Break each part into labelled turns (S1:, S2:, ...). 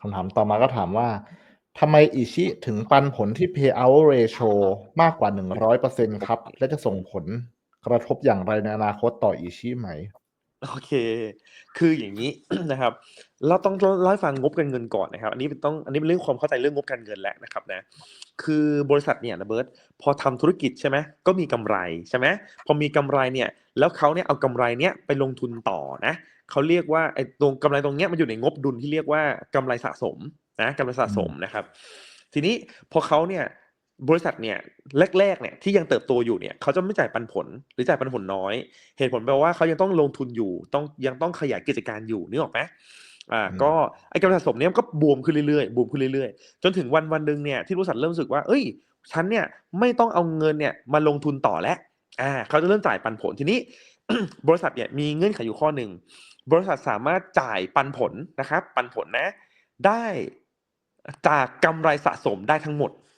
S1: คำถามต่อมาก็ถามว่าทำไมอิชิถึงปันผลที่ payout ratio มากกว่า 100%ครับ และจะส่งผลกระทบอย่างไรในอนาคตต่ออิชิไหม
S2: โอเค คืออย่างนี้ นะครับ เราต้องเล่าให้ฟังงบการเงินก่อนนะครับ อันนี้เป็นต้อง อันนี้เป็นเรื่องความเข้าใจเรื่องงบการเงินแล้วนะครับนะ คือบริษัทเนี่ยนะเบิร์ตพอทำธุรกิจใช่ไหมก็มีกำไรใช่ไหมพอมีกำไรเนี่ย แล้วเขาเนี่ยเอากำไรเนี่ยไปลงทุนต่อนะเขาเรียกว่าไอ้ตรงกำไรตรงเนี้ยมันอยู่ในงบดุลที่เรียกว่ากำไรสะสมนะกำไรสะสมนะครับ ทีนี้พอเขาเนี่ย บริษัทเนี่ยแรกๆเนี่ยที่ยังเติบโตอยู่เนี่ยเขาจะไม่จ่ายปันผลหรือจ่ายปันผลน้อย เหตุผลแปลว่าเขายังต้องลงทุนอยู่ต้องยังต้องขยายกิจการอยู่นึกออกไหมอ่า
S1: อืม
S2: ก็ไอ้กำไรสะสมเนี่ยมันก็บวมขึ้นเรื่อยๆบวมขึ้นเรื่อยๆ จนถึงวันวันหนึ่งเนี่ยที่บริษัทเริ่มรู้สึกว่า เอ้ยฉันเนี่ยไม่ต้องเอาเงินเนี่ยมาลงทุนต่อแล้วอ่าเขาจะเริ่มจ่ายปันผลทีนี้ บริษัทเนี่ยมีเงื่อนไขอยู่ข้อหนึ่งบริษัทสามารถจ่ายปันผลนะครับปันผลนะ ได้จากกำไรสะสมได้ทั้งหมด
S1: อืม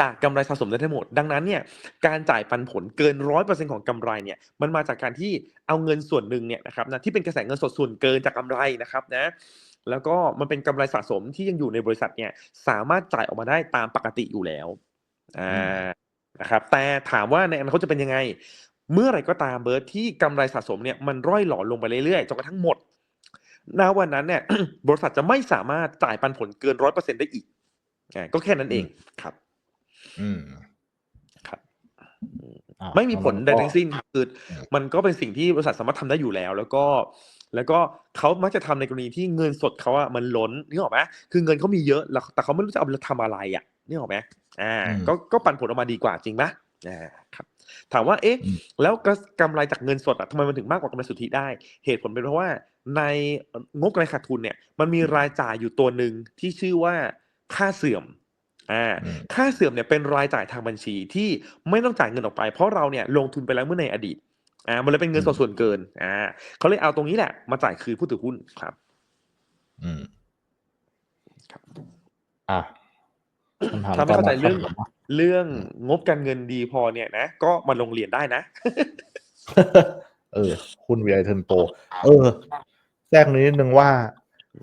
S2: จากกำไรสะสมได้ทั้งหมด ดังนั้นเนี่ยการจ่ายปันผลเกินร้อยเปอร์เซ็นของกำไรเนี่ยมันมาจากการที่เอาเงินส่วนหนึ่งเนี่ยนะครับนะที่เป็นกระแสเงินสดส่วนเกินจากกำไรนะครับนะแล้วก็มันเป็นกำไรสะสมที่ยังอยู่ในบริษัทเนี่ยสามารถจ่ายออกมาได้ตามปกติอยู่แล้วอ่านะครับแต่ถามว่าในอนาคตจะเป็นยังไง เมื่อไหร่ก็ตามเบิร์ดที่กำไรสะสมเนี่ยมันร่อยหลอลงไปเรื่อยๆจนกระทั่งหมดณวันนั้นเนี่ยบริษัทจะไม่สามารถจ่ายปันผลเกินร้อยเปอร์เซ็นได้อีกอ่าก็แค่นั้นเองครับ
S1: อืม
S2: ครับ
S1: อะ
S2: ไม่มีผลใด
S1: ก็
S2: ทั้งสิ้นคือ
S1: อืม
S2: มันก็เป็นสิ่งที่บริษัทสามารถทำได้อยู่แล้ว แล้วก็ แล้วก็เขามักจะทำในกรณีที่เงินสดเขาอะมันล้นนึกออกไหมคือเงินเขามีเยอะแล้วแต่เขาไม่รู้จะเอาไปทำอะไรอะนึกออกไหมอ่า
S1: อืม
S2: ก็ก็ปันผลออกมาดีกว่าจริงไหมอ่าครับถามว่าเอ๊ะ
S1: อืม
S2: แล้วก็กำไรจากเงินสดอะทำไมมันถึงมากกว่ากำไรสุทธิได้ เหตุผลเป็นเพราะว่า ในงบกำไรขาดทุนเนี่ย มันมีรายจ่ายอยู่ตัวหนึ่งที่ชื่อว่าค่าเสื่อม อ่า
S1: อืม
S2: ค่าเสื่อมเนี่ยเป็นรายจ่ายทางบัญชีที่ไม่ต้องจ่ายเงินออกไป เพราะเราเนี่ยลงทุนไปแล้วเมื่อในอดีตอ่ามันเลยเป็นเงินสดส่วนเกินอ่าเขาเลยเอาตรงนี้แหละมาจ่ายคืนผู้ถือหุ้นครับ
S1: อืม
S2: ครับ
S1: อะคำถาม
S2: ถ้าไม่เข้าใจ
S1: ต่ม
S2: เรื่อง
S1: ครับผม
S2: เรื่องงบการเงินดีพอเนี่ยนะ ก็มาลงเรียนได้นะ
S1: เออคุณวีไอเทนโปเออแทรกนิดนึงว่า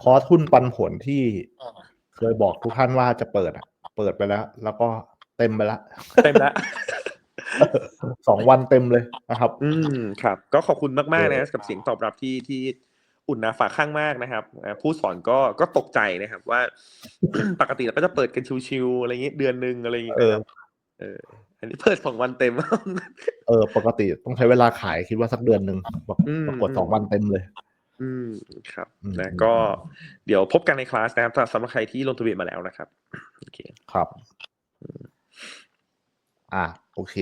S1: คอร์สหุ้นปันผลที่เคยบอกทุกท่านว่าจะเปิดอะเปิดไปแล้ว แล้วก็เต็มไปแล้ว
S2: เต็มแล้ว
S1: สองวันเต็มเลยนะครับ
S2: อืมครับ ก็ขอบคุณมากๆ
S1: เอ
S2: นะ
S1: อ
S2: กับเสียงตอบรับที่ที่อุ่นหนาฝาข้างมากนะครับอ่าผู้สอนก็ก็ตกใจนะครับ ว่าปกติเราก็จะเปิดกันชิวๆอะไรอย่างเงี้ยเดือนหนึ่งอะไรอย่างเงี้ย
S1: เออ
S2: นะครับเออ อันนี้เปิดสองวันเต็ม
S1: เออ ปกติต้องใช้เวลาขายคิดว่าสักเดือนหนึ่งปราก
S2: อืม
S1: ปรากฏสองวันเต็มเลย
S2: อืมครับ
S1: อืม
S2: นะ
S1: อืม
S2: ก็เดี๋ยวพบกันในคลาสนะครับสำหรับใครที่ลงทะเบียนมาแล้วนะครับโอเค
S1: ครับ อะโอเค